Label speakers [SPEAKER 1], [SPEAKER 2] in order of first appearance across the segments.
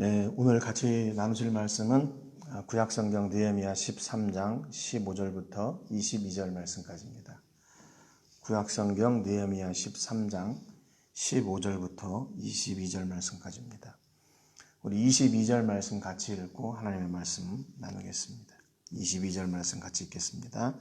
[SPEAKER 1] 예, 오늘 같이 나누실 말씀은 아, 구약성경 느헤미야 13장 15절부터 22절 말씀까지입니다. 구약성경 느헤미야 13장 15절부터 22절 말씀까지입니다. 우리 22절 말씀 같이 읽고 하나님의 말씀 나누겠습니다. 22절 말씀 같이 읽겠습니다.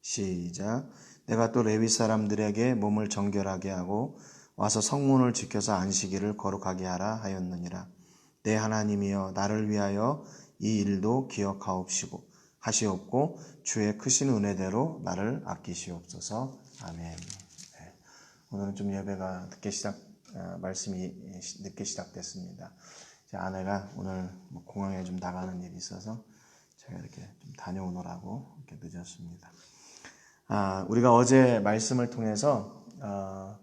[SPEAKER 1] 시작. 내가 또 레위 사람들에게 몸을 정결하게 하고 와서 성문을 지켜서 안식일을 거룩하게 하라 하였느니라. 내 하나님이여 나를 위하여 이 일도 기억하옵시고 하시옵고 주의 크신 은혜대로 나를 아끼시옵소서. 아멘. 네. 오늘은 좀 예배가 늦게 시작 어, 말씀이 늦게 시작됐습니다. 제 아내가 오늘 뭐 공항에 좀 나가는 일이 있어서 제가 이렇게 좀 다녀오느라고 이렇게 늦었습니다. 아, 우리가 어제 말씀을 통해서 어,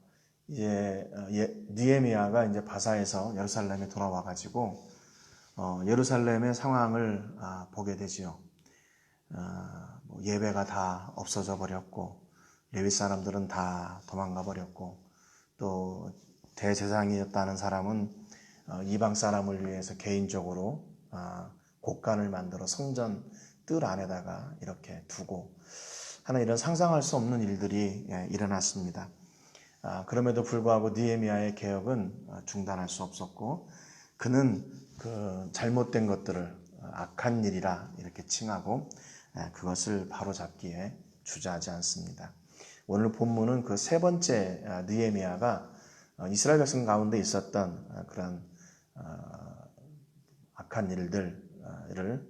[SPEAKER 1] 이제 예, 니에미아가 이제 바사에서 예루살렘에 돌아와 가지고 어, 예루살렘의 상황을 아, 보게 되지요. 아, 뭐 예배가 다 없어져 버렸고 레위 사람들은 다 도망가 버렸고 또 대제사장이었다는 사람은 어, 이방 사람을 위해서 개인적으로 아, 곡간을 만들어 성전 뜰 안에다가 이렇게 두고 하는 이런 상상할 수 없는 일들이 예, 일어났습니다. 아, 그럼에도 불구하고 니에미아의 개혁은 아, 중단할 수 없었고 그는 그 잘못된 것들을 악한 일이라 이렇게 칭하고 예, 그것을 바로잡기에 주저하지 않습니다. 오늘 본문은 그 세 번째 아, 느헤미야가 어, 이스라엘 백성 가운데 있었던 아, 그런 아, 악한 일들을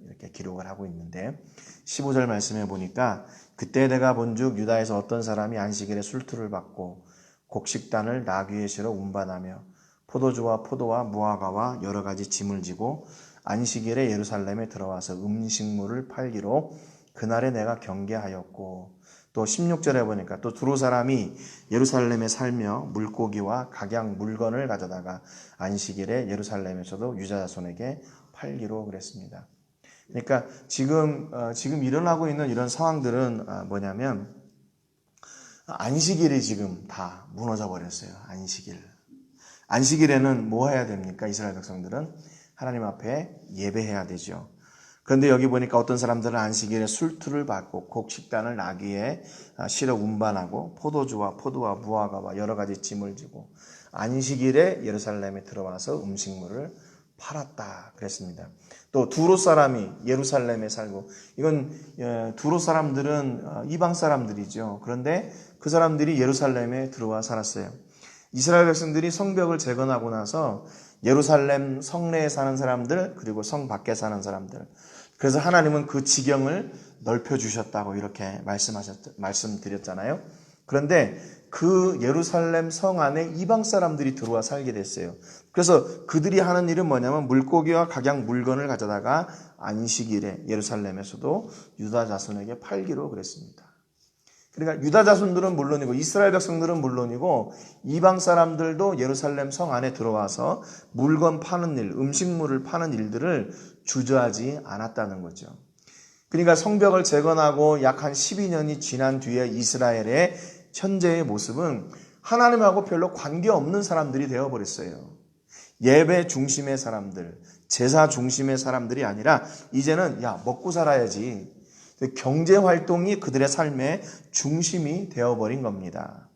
[SPEAKER 1] 이렇게 기록을 하고 있는데 15절 말씀해 보니까 그때 내가 본즉 유다에서 어떤 사람이 안식일에 술투를 받고 곡식단을 실어 운반하며 포도주와 포도와 무화과와 여러 가지 짐을 지고 안식일에 예루살렘에 들어와서 음식물을 팔기로 그날에 내가 경계하였고 또 16절에 보니까 또 두로 사람이 예루살렘에 살며 물고기와 각양 물건을 가져다가 안식일에 예루살렘에서도 유자손에게 팔기로 그랬습니다. 그러니까 지금 어, 지금 일어나고 있는 이런 상황들은 어, 뭐냐면 안식일이 지금 다 무너져 버렸어요. 안식일. 안식일에는 뭐 해야 됩니까? 이스라엘 백성들은 하나님 앞에 예배해야 되죠. 그런데 여기 보니까 어떤 사람들은 안식일에 술투를 받고 곡식단을 나귀에 실어 운반하고 포도주와 포도와 무화과와 여러 가지 짐을 지고 안식일에 예루살렘에 들어와서 음식물을 팔았다 그랬습니다. 또 두로 사람이 예루살렘에 살고 이건 두로 사람들은 이방 사람들이죠. 그런데 그 사람들이 예루살렘에 들어와 살았어요. 이스라엘 백성들이 성벽을 재건하고 나서 예루살렘 성내에 사는 사람들 그리고 성 밖에 사는 사람들 그래서 하나님은 그 지경을 넓혀 주셨다고 이렇게 말씀하셨 말씀드렸잖아요. 그런데 그 예루살렘 성 안에 이방 사람들이 들어와 살게 됐어요. 그래서 그들이 하는 일은 뭐냐면 물고기와 각양 물건을 가져다가 안식일에 예루살렘에서도 유다 자손에게 팔기로 그랬습니다. 그러니까 유다 자손들은 물론이고 이스라엘 백성들은 물론이고 이방 사람들도 예루살렘 성 안에 들어와서 물건 파는 일, 음식물을 파는 일들을 주저하지 않았다는 거죠. 그러니까 성벽을 재건하고 약 한 12년이 지난 뒤에 이스라엘의 현재의 모습은 하나님하고 별로 관계없는 사람들이 되어버렸어요. 예배 중심의 사람들, 제사 중심의 사람들이 아니라 이제는 야, 먹고 살아야지. 경제 활동이 그들의 삶의 중심이 되어버린 겁니다.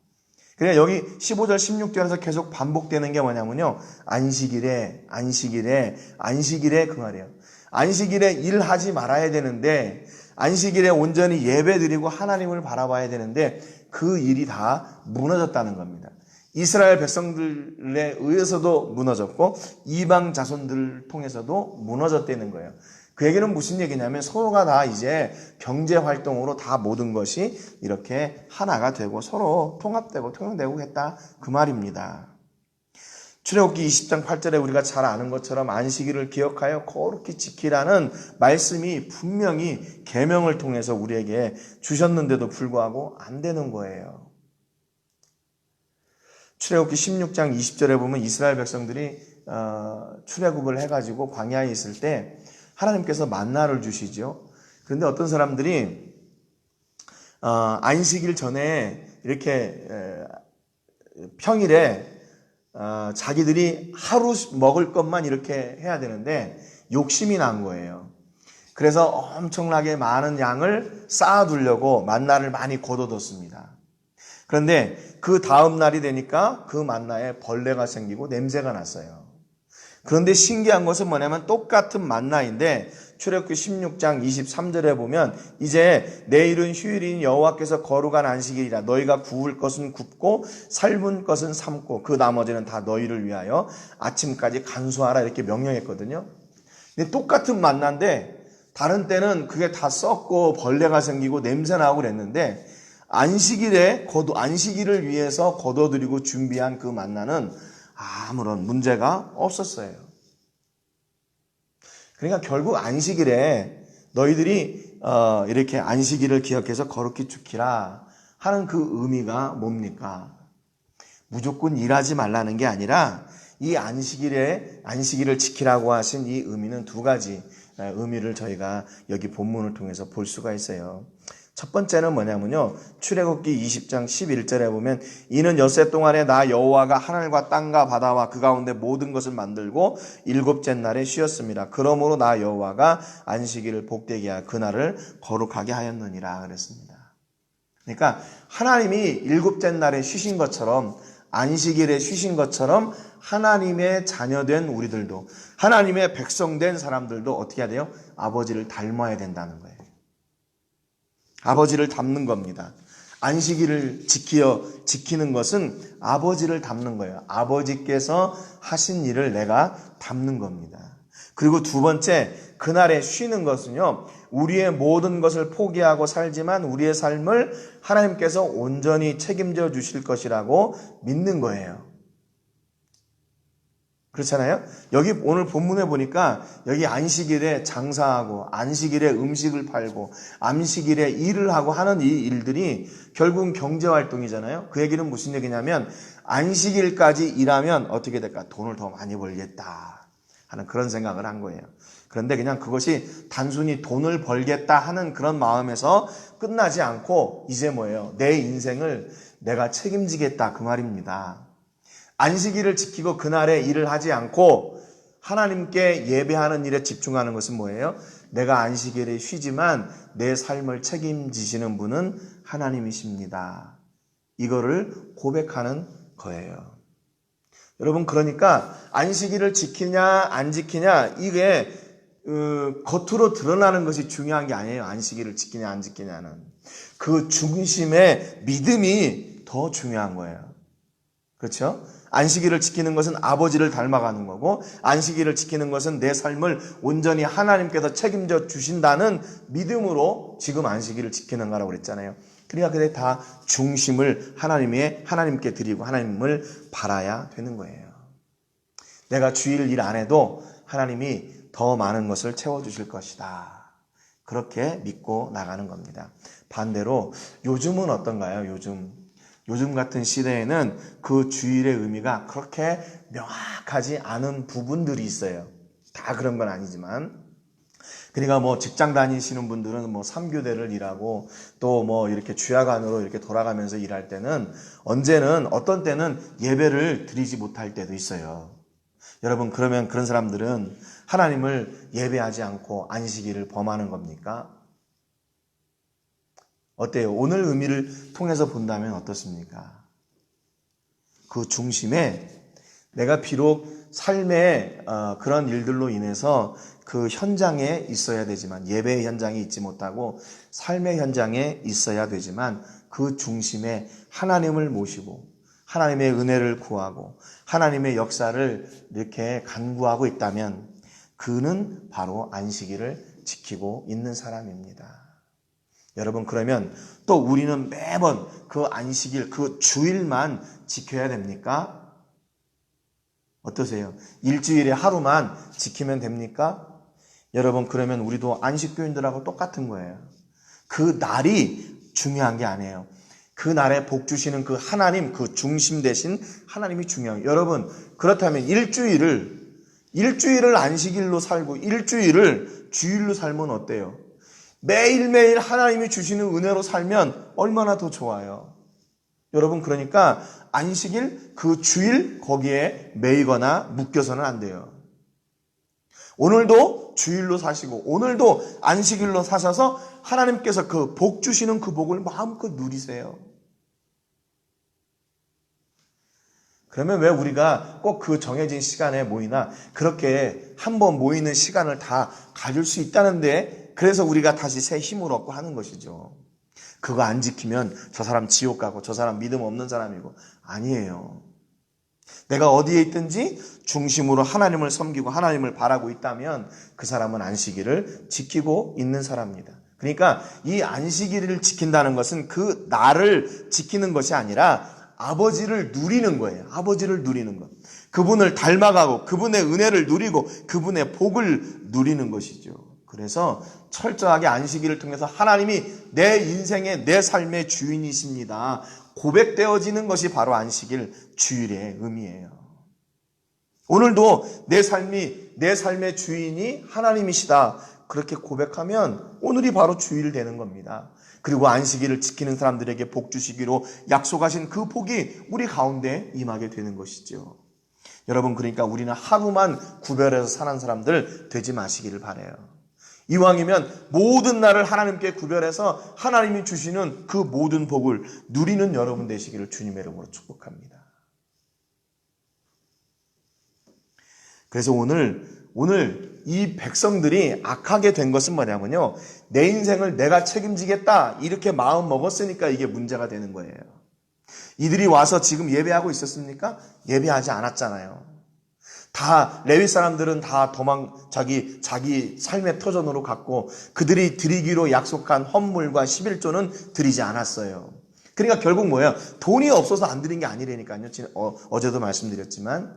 [SPEAKER 1] 그래 여기 15절 16절에서 계속 반복되는 게 뭐냐면요. 안식일에 안식일에 안식일에 그 말이에요. 안식일에 일하지 말아야 되는데 안식일에 온전히 예배 드리고 하나님을 바라봐야 되는데 그 일이 다 무너졌다는 겁니다. 이스라엘 백성들에 의해서도 무너졌고 이방 자손들을 통해서도 무너졌다는 거예요. 그 얘기는 무슨 얘기냐면 서로가 다 이제 경제 활동으로 다 모든 것이 이렇게 하나가 되고 서로 통합되고 통용되고 했다 그 말입니다. 출애굽기 20장 8절에 우리가 잘 아는 것처럼 안식일을 기억하여 거룩히 지키라는 말씀이 분명히 계명을 통해서 우리에게 주셨는데도 불구하고 안 되는 거예요. 출애굽기 16장 20절에 보면 이스라엘 백성들이 어, 출애굽을 해가지고 광야에 있을 때 하나님께서 만나를 주시죠. 그런데 어떤 사람들이 어, 안식일 전에 이렇게 평일에 어, 자기들이 하루 먹을 것만 이렇게 해야 되는데 욕심이 난 거예요. 그래서 엄청나게 많은 양을 쌓아두려고 만나를 많이 걷어뒀습니다. 그런데 그 다음 날이 되니까 그 만나에 벌레가 생기고 냄새가 났어요. 그런데 신기한 것은 뭐냐면 똑같은 만나인데 출애굽기 16장 23절에 보면 이제 내일은 휴일인 여호와께서 거룩한 안식일이라 너희가 구울 것은 굽고 삶은 것은 삶고 그 나머지는 다 너희를 위하여 아침까지 간수하라 이렇게 명령했거든요. 근데 똑같은 만나인데 다른 때는 그게 다 썩고 벌레가 생기고 냄새 나고 그랬는데 안식일에 거두 안식일을 위해서 거둬들이고 준비한 그 만나는 아무런 문제가 없었어요. 그러니까 결국 안식일에 너희들이 어, 이렇게 안식일을 기억해서 거룩히 지키라 하는 그 의미가 뭡니까? 무조건 일하지 말라는 게 아니라 이 안식일에 안식일을 지키라고 하신 이 의미는 두 가지 의미를 저희가 여기 본문을 통해서 볼 수가 있어요. 첫 번째는 뭐냐면요. 출애굽기 20장 11절에 보면 이는 엿새 동안에 나 여호와가 하늘과 땅과 바다와 그 가운데 모든 것을 만들고 일곱째 날에 쉬었습니다. 그러므로 나 여호와가 안식일을 복되게 하여 그날을 거룩하게 하였느니라 그랬습니다. 그러니까 하나님이 일곱째 날에 쉬신 것처럼 안식일에 쉬신 것처럼 하나님의 자녀된 우리들도 하나님의 백성된 사람들도 어떻게 해야 돼요? 아버지를 닮아야 된다는 거예요. 아버지를 닮는 겁니다. 안식일을 지키어 지키는 것은 아버지를 닮는 거예요. 아버지께서 하신 일을 내가 닮는 겁니다. 그리고 두 번째, 그날에 쉬는 것은요, 우리의 모든 것을 포기하고 살지만 우리의 삶을 하나님께서 온전히 책임져 주실 것이라고 믿는 거예요. 그렇잖아요? 여기 오늘 본문에 보니까 여기 안식일에 장사하고 안식일에 음식을 팔고 안식일에 일을 하고 하는 이 일들이 결국은 경제 활동이잖아요. 그 얘기는 무슨 얘기냐면 안식일까지 일하면 어떻게 될까? 돈을 더 많이 벌겠다 하는 그런 생각을 한 거예요. 그런데 그냥 그것이 단순히 돈을 벌겠다 하는 그런 마음에서 끝나지 않고 이제 뭐예요? 내 인생을 내가 책임지겠다 그 말입니다. 안식일을 지키고 그날에 일을 하지 않고 하나님께 예배하는 일에 집중하는 것은 뭐예요? 내가 안식일에 쉬지만 내 삶을 책임지시는 분은 하나님이십니다. 이거를 고백하는 거예요. 여러분 그러니까 안식일을 지키냐 안 지키냐 이게 어, 겉으로 드러나는 것이 중요한 게 아니에요. 안식일을 지키냐 안 지키냐는 그 중심의 믿음이 더 중요한 거예요. 그렇죠? 안식일을 지키는 것은 아버지를 닮아가는 거고 안식일을 지키는 것은 내 삶을 온전히 하나님께서 책임져 주신다는 믿음으로 지금 안식일을 지키는 거라고 그랬잖아요. 그러니까 그게 다 중심을 하나님의 하나님께 드리고 하나님을 바라야 되는 거예요. 내가 주일 일 안 해도 하나님이 더 많은 것을 채워 주실 것이다. 그렇게 믿고 나가는 겁니다. 반대로 요즘은 어떤가요? 요즘 요즘 같은 시대에는 그 주일의 의미가 그렇게 명확하지 않은 부분들이 있어요. 다 그런 건 아니지만. 그러니까 뭐 직장 다니시는 분들은 뭐 3교대를 일하고 또 뭐 이렇게 주야간으로 이렇게 돌아가면서 일할 때는 언제는 어떤 때는 예배를 드리지 못할 때도 있어요. 여러분 그러면 그런 사람들은 하나님을 예배하지 않고 안식일을 범하는 겁니까? 어때요? 오늘 의미를 통해서 본다면 어떻습니까? 그 중심에 내가 비록 삶의 어, 그런 일들로 인해서 그 현장에 있어야 되지만 예배 현장에 있지 못하고 삶의 현장에 있어야 되지만 그 중심에 하나님을 모시고 하나님의 은혜를 구하고 하나님의 역사를 이렇게 간구하고 있다면 그는 바로 안식일을 지키고 있는 사람입니다. 여러분 그러면 또 우리는 매번 그 안식일 그 주일만 지켜야 됩니까? 어떠세요? 일주일에 하루만 지키면 됩니까? 여러분 그러면 우리도 안식교인들하고 똑같은 거예요. 그 날이 중요한 게 아니에요. 그 날에 복 주시는 그 하나님 그 중심 대신 하나님이 중요해요. 여러분 그렇다면 일주일을 일주일을 안식일로 살고 일주일을 주일로 살면 어때요? 매일매일 하나님이 주시는 은혜로 살면 얼마나 더 좋아요. 여러분 그러니까 안식일 그 주일 거기에 매이거나 묶여서는 안 돼요. 오늘도 주일로 사시고 오늘도 안식일로 사셔서 하나님께서 그 복 주시는 그 복을 마음껏 누리세요. 그러면 왜 우리가 꼭 그 정해진 시간에 모이나 그렇게 한번 모이는 시간을 다 가질 수 있다는데 그래서 우리가 다시 새 힘을 얻고 하는 것이죠. 그거 안 지키면 저 사람 지옥 가고 저 사람 믿음 없는 사람이고 아니에요. 내가 어디에 있든지 중심으로 하나님을 섬기고 하나님을 바라고 있다면 그 사람은 안식일을 지키고 있는 사람입니다. 그러니까 이 안식일을 지킨다는 것은 그 나를 지키는 것이 아니라 아버지를 누리는 거예요. 아버지를 누리는 것. 그분을 닮아가고 그분의 은혜를 누리고 그분의 복을 누리는 것이죠. 그래서 철저하게 안식일을 통해서 하나님이 내 인생의 내 삶의 주인이십니다. 고백되어지는 것이 바로 안식일 주일의 의미예요. 오늘도 내 삶이 내 삶의 주인이 하나님이시다. 그렇게 고백하면 오늘이 바로 주일 되는 겁니다. 그리고 안식일을 지키는 사람들에게 복 주시기로 약속하신 그 복이 우리 가운데 임하게 되는 것이죠. 여러분 그러니까 우리는 하루만 구별해서 사는 사람들 되지 마시기를 바래요. 이왕이면 모든 날을 하나님께 구별해서 하나님이 주시는 그 모든 복을 누리는 여러분 되시기를 주님의 이름으로 축복합니다. 그래서 오늘 오늘 이 백성들이 악하게 된 것은 뭐냐면요. 내 인생을 내가 책임지겠다. 이렇게 마음 먹었으니까 이게 문제가 되는 거예요. 이들이 와서 지금 예배하고 있었습니까? 예배하지 않았잖아요. 다 레위 사람들은 다 도망 자기 자기 삶의 터전으로 갔고 그들이 드리기로 약속한 헌물과 11조는 드리지 않았어요. 그러니까 결국 뭐예요? 돈이 없어서 안 드린 게 아니라니까요. 어, 어제도 말씀드렸지만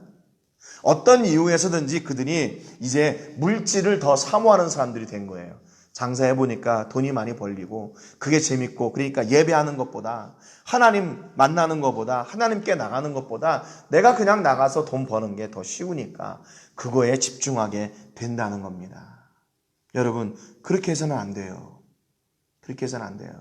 [SPEAKER 1] 어떤 이유에서든지 그들이 이제 물질을 더 사모하는 사람들이 된 거예요. 장사해 보니까 돈이 많이 벌리고 그게 재밌고 그러니까 예배하는 것보다 하나님 만나는 것보다 하나님께 나가는 것보다 내가 그냥 나가서 돈 버는 게 더 쉬우니까 그거에 집중하게 된다는 겁니다. 여러분 그렇게 해서는 안 돼요. 그렇게 해서는 안 돼요.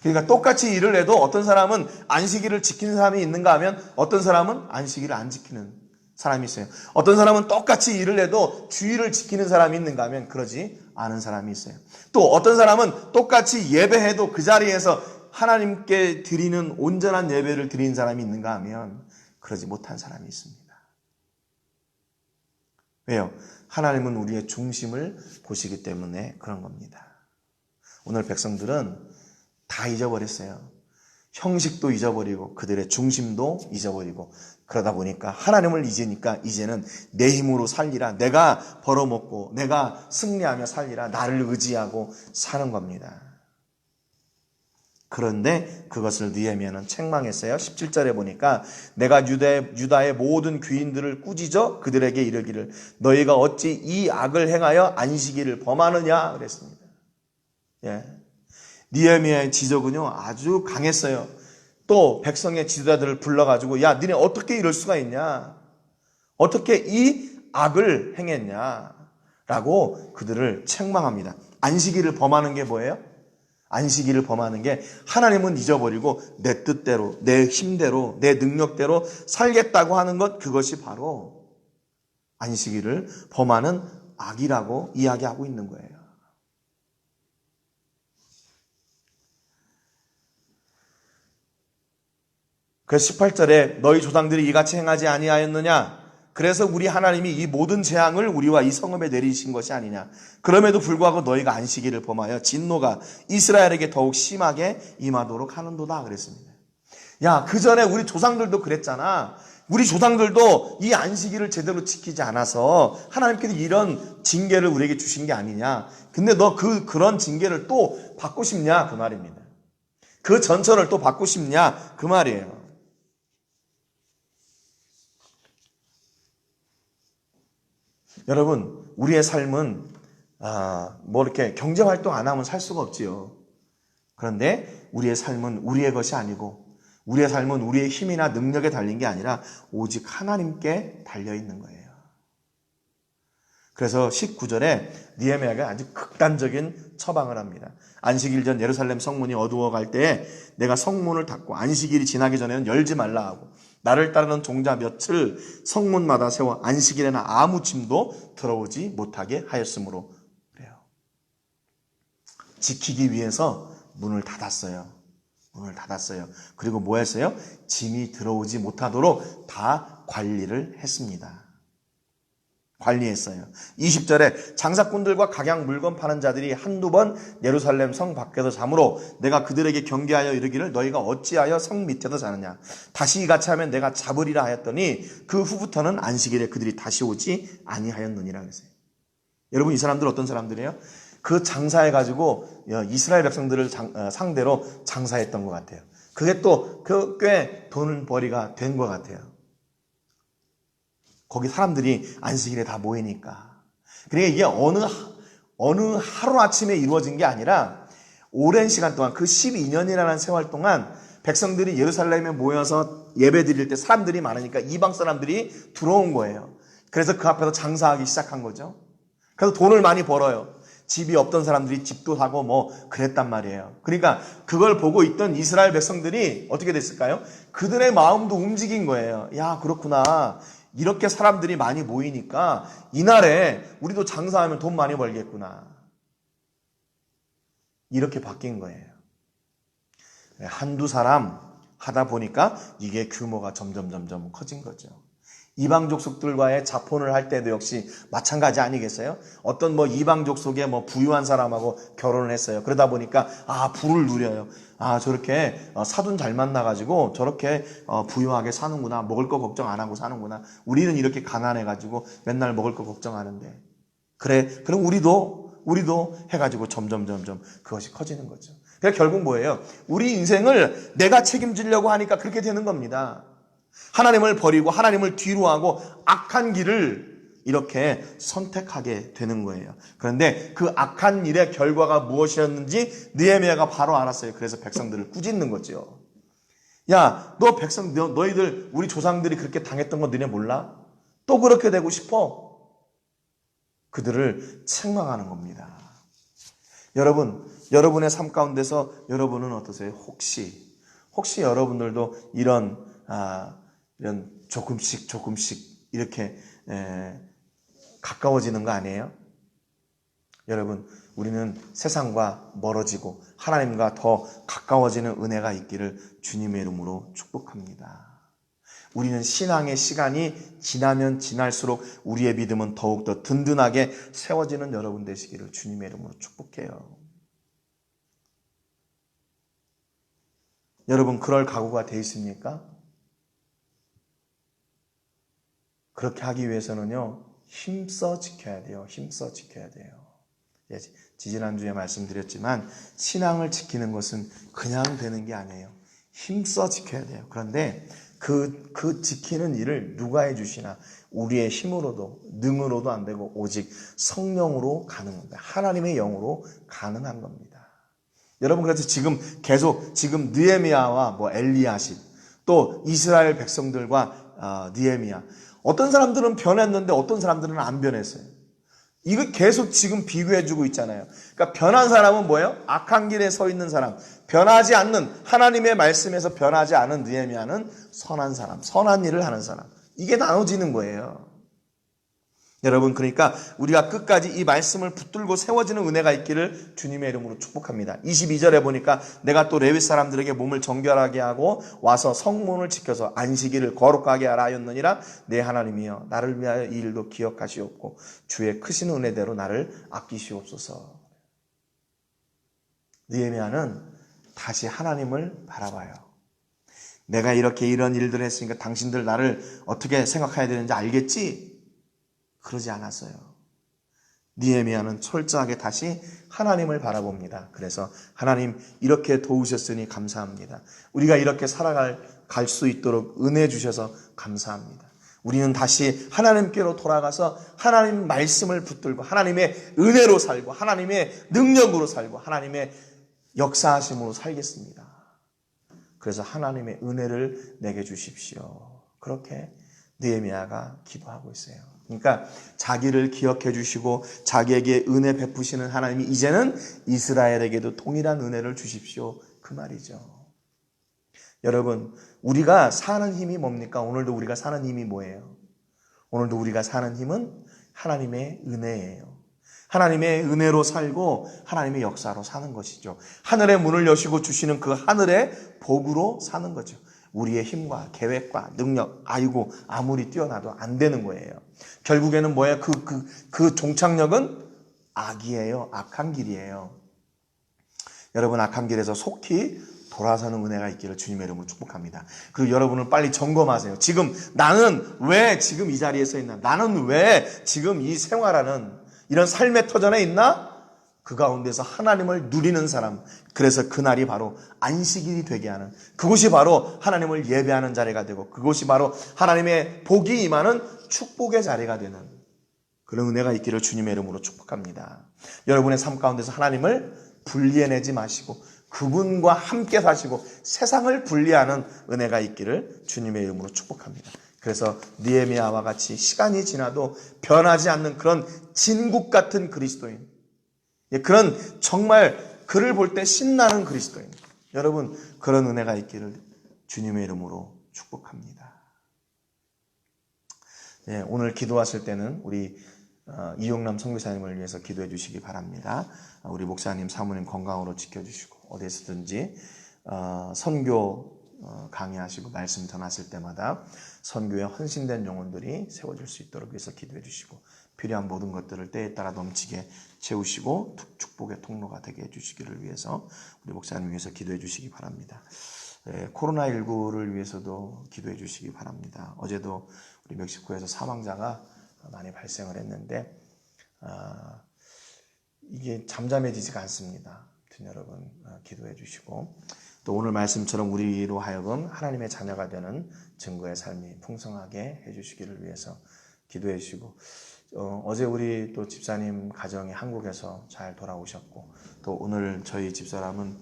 [SPEAKER 1] 그러니까 똑같이 일을 해도 어떤 사람은 안식일을 지키는 사람이 있는가 하면 어떤 사람은 안식일을 안 지키는 사람이 있어요. 어떤 사람은 똑같이 일을 해도 주의를 지키는 사람이 있는가 하면 그러지 않은 사람이 있어요. 또 어떤 사람은 똑같이 예배해도 그 자리에서 하나님께 드리는 온전한 예배를 드리는 사람이 있는가 하면 그러지 못한 사람이 있습니다. 왜요? 하나님은 우리의 중심을 보시기 때문에 그런 겁니다. 오늘 백성들은 다 잊어버렸어요. 형식도 잊어버리고 그들의 중심도 잊어버리고 그러다 보니까 하나님을 잊으니까 이제는 내 힘으로 살리라 내가 벌어먹고 내가 승리하며 살리라 나를 의지하고 사는 겁니다. 그런데 그것을 느헤미야는 책망했어요. 17절에 보니까 내가 유대, 유다의 모든 귀인들을 꾸짖어 그들에게 이르기를 너희가 어찌 이 악을 행하여 안식일을 범하느냐 그랬습니다. 예. 니에미아의 지적은요 아주 강했어요. 또 백성의 지도자들을 불러가지고 야 니네 어떻게 이럴 수가 있냐? 어떻게 이 악을 행했냐? 라고 그들을 책망합니다. 안식일을 범하는 게 뭐예요? 안식일을 범하는 게 하나님은 잊어버리고 내 뜻대로, 내 힘대로, 내 능력대로 살겠다고 하는 것 그것이 바로 안식일을 범하는 악이라고 이야기하고 있는 거예요. 그래서 18절에 너희 조상들이 이같이 행하지 아니하였느냐? 그래서 우리 하나님이 이 모든 재앙을 우리와 이 성읍에 내리신 것이 아니냐? 그럼에도 불구하고 너희가 안식일을 범하여 진노가 이스라엘에게 더욱 심하게 임하도록 하는도다 그랬습니다. 야, 그 전에 우리 조상들도 그랬잖아. 우리 조상들도 이 안식일을 제대로 지키지 않아서 하나님께서 이런 징계를 우리에게 주신 게 아니냐. 근데 너 그 그런 징계를 또 받고 싶냐 그 말입니다. 그 전철을 또 받고 싶냐 그 말이에요. 여러분, 우리의 삶은 아, 뭐 이렇게 경제 활동 안 하면 살 수가 없지요. 그런데 우리의 삶은 우리의 것이 아니고 우리의 삶은 우리의 힘이나 능력에 달린 게 아니라 오직 하나님께 달려 있는 거예요. 그래서 19절에 니에미아가 아주 극단적인 처방을 합니다. 안식일 전 예루살렘 성문이 어두워 갈 때에 내가 성문을 닫고 안식일이 지나기 전에는 열지 말라 하고 나를 따르는 종자 몇을 성문마다 세워 안식일에는 아무 짐도 들어오지 못하게 하였으므로 그래요. 지키기 위해서 문을 닫았어요. 문을 닫았어요. 그리고 뭐 했어요? 짐이 들어오지 못하도록 다 관리를 했습니다. 관리했어요. 20절에 장사꾼들과 각양 물건 파는 자들이 한두 번 예루살렘 성 밖에서 잠으로 내가 그들에게 경계하여 이르기를 너희가 어찌하여 성 밑에서 자느냐 다시 이같이 하면 내가 잡으리라 하였더니 그 후부터는 안식일에 그들이 다시 오지 아니하였느니라 그랬어요. 여러분 이 사람들 어떤 사람들이에요? 그 장사해 가지고 이스라엘 백성들을 장- 어, 상대로 장사했던 것 같아요. 그게 또 그 꽤 돈 벌이가 된 것 같아요. 거기 사람들이 안식일에 다 모이니까. 그러니까 이게 어느, 하- 어느 하루아침에 이루어진 게 아니라 오랜 시간 동안 그 12년이라는 세월 동안 백성들이 예루살렘에 모여서 예배 드릴 때 사람들이 많으니까 이방 사람들이 들어온 거예요. 그래서 그 앞에서 장사하기 시작한 거죠. 그래서 돈을 많이 벌어요. 집이 없던 사람들이 집도 사고 뭐 그랬단 말이에요. 그러니까 그걸 보고 있던 이스라엘 백성들이 어떻게 됐을까요? 그들의 마음도 움직인 거예요. 야, 그렇구나. 이렇게 사람들이 많이 모이니까 이날에 우리도 장사하면 돈 많이 벌겠구나. 이렇게 바뀐 거예요. 한두 사람 하다 보니까 이게 규모가 점점 점점 커진 거죠. 이방 족속들과의 자폰을 할 때도 역시 마찬가지 아니겠어요? 어떤 뭐 이방 족속의 뭐 부유한 사람하고 결혼을 했어요. 그러다 보니까 아 부를 누려요. 아 저렇게 어, 사돈 잘 만나가지고 저렇게 어, 부유하게 사는구나. 먹을 거 걱정 안 하고 사는구나. 우리는 이렇게 가난해가지고 맨날 먹을 거 걱정하는데 그래 그럼 우리도 우리도 해가지고 점점 점점 그것이 커지는 거죠. 그러니까 결국 뭐예요? 우리 인생을 내가 책임지려고 하니까 그렇게 되는 겁니다. 하나님을 버리고 하나님을 뒤로 하고 악한 길을 이렇게 선택하게 되는 거예요. 그런데 그 악한 일의 결과가 무엇이었는지 느헤미야가 바로 알았어요. 그래서 백성들을 꾸짖는 거죠. 야, 너 백성 너, 너희들 우리 조상들이 그렇게 당했던 거 너네 몰라? 또 그렇게 되고 싶어? 그들을 책망하는 겁니다. 여러분, 여러분의 삶 가운데서 여러분은 어떠세요? 혹시 혹시 여러분들도 이런 아, 이런 조금씩 조금씩 이렇게 에, 가까워지는 거 아니에요? 여러분, 우리는 세상과 멀어지고 하나님과 더 가까워지는 은혜가 있기를 주님의 이름으로 축복합니다. 우리는 신앙의 시간이 지나면 지날수록 우리의 믿음은 더욱더 든든하게 세워지는 여러분 되시기를 주님의 이름으로 축복해요. 여러분, 그럴 각오가 돼 있습니까? 그렇게 하기 위해서는요, 힘써 지켜야 돼요. 힘써 지켜야 돼요. 예, 지지난주에 말씀드렸지만, 신앙을 지키는 것은 그냥 되는 게 아니에요. 힘써 지켜야 돼요. 그런데 그, 그 지키는 일을 누가 해주시나? 우리의 힘으로도, 능으로도 안 되고, 오직 성령으로 가능합니다. 하나님의 영으로 가능한 겁니다. 여러분, 그래서 지금 계속, 지금 느에미아와 뭐 엘리야십, 또 이스라엘 백성들과 어, 느에미아, 어떤 사람들은 변했는데 어떤 사람들은 안 변했어요. 이거 계속 지금 비교해주고 있잖아요. 그러니까 변한 사람은 뭐예요? 악한 길에 서 있는 사람. 변하지 않는 하나님의 말씀에서 변하지 않은 느헤미야는 선한 사람, 선한 일을 하는 사람. 이게 나눠지는 거예요. 여러분 그러니까 우리가 끝까지 이 말씀을 붙들고 세워지는 은혜가 있기를 주님의 이름으로 축복합니다. 22절에 보니까 내가 또 레위 사람들에게 몸을 정결하게 하고 와서 성문을 지켜서 안식일을 거룩하게 하라 하였느니라 내 하나님이여 나를 위하여 이 일도 기억하시옵고 주의 크신 은혜대로 나를 아끼시옵소서. 느헤미야는 다시 하나님을 바라봐요. 내가 이렇게 이런 일들을 했으니까 당신들 나를 어떻게 생각해야 되는지 알겠지? 그러지 않았어요. 니에미아는 철저하게 다시 하나님을 바라봅니다. 그래서 하나님 이렇게 도우셨으니 감사합니다. 우리가 이렇게 살아갈 갈 수 있도록 은혜 주셔서 감사합니다. 우리는 다시 하나님께로 돌아가서 하나님 말씀을 붙들고 하나님의 은혜로 살고 하나님의 능력으로 살고 하나님의 역사하심으로 살겠습니다. 그래서 하나님의 은혜를 내게 주십시오. 그렇게 느헤미야가 기도하고 있어요. 그러니까 자기를 기억해 주시고 자기에게 은혜 베푸시는 하나님이 이제는 이스라엘에게도 동일한 은혜를 주십시오. 그 말이죠. 여러분, 우리가 사는 힘이 뭡니까? 오늘도 우리가 사는 힘이 뭐예요? 오늘도 우리가 사는 힘은 하나님의 은혜예요. 하나님의 은혜로 살고 하나님의 역사로 사는 것이죠. 하늘의 문을 여시고 주시는 그 하늘의 복으로 사는 거죠. 우리의 힘과 계획과 능력, 아이고, 아무리 뛰어나도 안 되는 거예요. 결국에는 뭐예요? 그, 그, 그 종착역은 악이에요. 악한 길이에요. 여러분, 악한 길에서 속히 돌아서는 은혜가 있기를 주님의 이름으로 축복합니다. 그리고 여러분은 빨리 점검하세요. 지금 나는 왜 지금 이 자리에 서 있나? 나는 왜 지금 이 생활하는 이런 삶의 터전에 있나? 그 가운데서 하나님을 누리는 사람. 그래서 그날이 바로 안식일이 되게 하는 그곳이 바로 하나님을 예배하는 자리가 되고 그곳이 바로 하나님의 복이 임하는 축복의 자리가 되는 그런 은혜가 있기를 주님의 이름으로 축복합니다. 여러분의 삶 가운데서 하나님을 분리해내지 마시고 그분과 함께 사시고 세상을 분리하는 은혜가 있기를 주님의 이름으로 축복합니다. 그래서 니에미아와 같이 시간이 지나도 변하지 않는 그런 진국 같은 그리스도인. 예, 그런 정말 그를 볼 때 신나는 그리스도인. 여러분 그런 은혜가 있기를 주님의 이름으로 축복합니다. 예, 오늘 기도하실 때는 우리 어, 이용남 선교사님을 위해서 기도해 주시기 바랍니다. 어, 우리 목사님, 사모님 건강으로 지켜주시고 어디서든지 어, 선교 강의하시고 말씀 전하실 때마다 선교에 헌신된 영혼들이 세워질 수 있도록 위해서 기도해 주시고 필요한 모든 것들을 때에 따라 넘치게 채우시고 축복의 통로가 되게 해주시기를 위해서 우리 목사님 위해서 기도해 주시기 바랍니다. 예, 코로나19를 위해서도 기도해 주시기 바랍니다. 어제도 우리 멕시코에서 사망자가 많이 발생을 했는데 아, 이게 잠잠해지지가 않습니다. 여러분 아, 기도해 주시고 또 오늘 말씀처럼 우리로 하여금 하나님의 자녀가 되는 증거의 삶이 풍성하게 해주시기를 위해서 기도해 주시고 어, 제 우리 또 집사님 가정이 한국에서 잘 돌아오셨고 또 오늘 저희 집사람은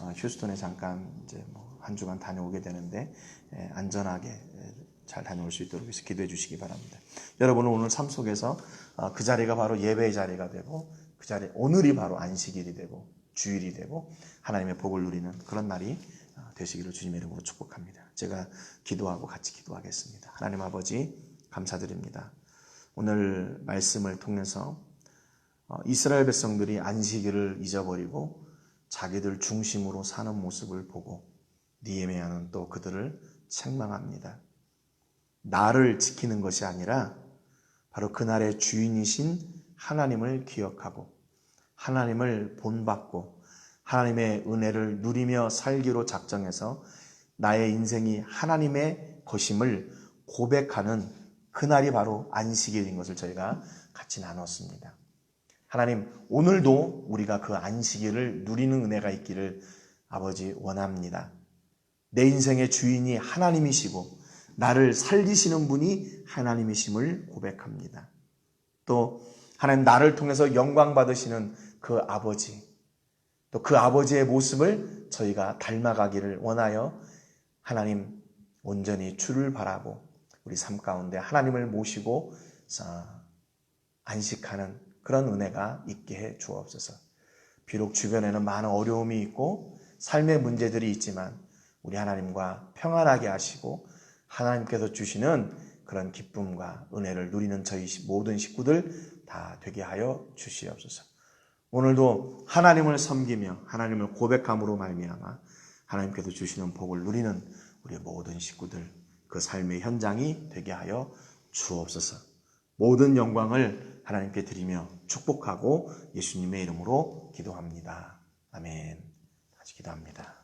[SPEAKER 1] 어, 휴스턴에 잠깐 이제 뭐 한 주간 다녀오게 되는데 예, 안전하게 예, 잘 다녀올 수 있도록 위해서 기도해 주시기 바랍니다. 여러분은 오늘 삶 속에서 어, 그 자리가 바로 예배의 자리가 되고 그 자리 오늘이 바로 안식일이 되고 주일이 되고 하나님의 복을 누리는 그런 날이 어, 되시기를 주님의 이름으로 축복합니다. 제가 기도하고 같이 기도하겠습니다. 하나님 아버지 감사드립니다. 오늘 말씀을 통해서 어, 이스라엘 백성들이 안식일을 잊어버리고 자기들 중심으로 사는 모습을 보고 니에미아는 또 그들을 책망합니다. 나를 지키는 것이 아니라 바로 그날의 주인이신 하나님을 기억하고 하나님을 본받고 하나님의 은혜를 누리며 살기로 작정해서 나의 인생이 하나님의 것임을 고백하는 그날이 바로 안식일인 것을 저희가 같이 나눴습니다. 하나님, 오늘도 우리가 그 안식일을 누리는 은혜가 있기를 아버지 원합니다. 내 인생의 주인이 하나님이시고 나를 살리시는 분이 하나님이심을 고백합니다. 또 하나님 나를 통해서 영광 받으시는 그 아버지, 또 그 아버지의 모습을 저희가 닮아가기를 원하여 하나님 온전히 주를 바라고 우리 삶 가운데 하나님을 모시고 안식하는 그런 은혜가 있게 해 주옵소서. 비록 주변에는 많은 어려움이 있고 삶의 문제들이 있지만 우리 하나님과 평안하게 하시고 하나님께서 주시는 그런 기쁨과 은혜를 누리는 저희 모든 식구들 다 되게 하여 주시옵소서. 오늘도 하나님을 섬기며 하나님을 고백함으로 말미암아 하나님께서 주시는 복을 누리는 우리 모든 식구들 그 삶의 현장이 되게 하여 주옵소서. 모든 영광을 하나님께 드리며 축복하고 예수님의 이름으로 기도합니다. 아멘. 다시 기도합니다.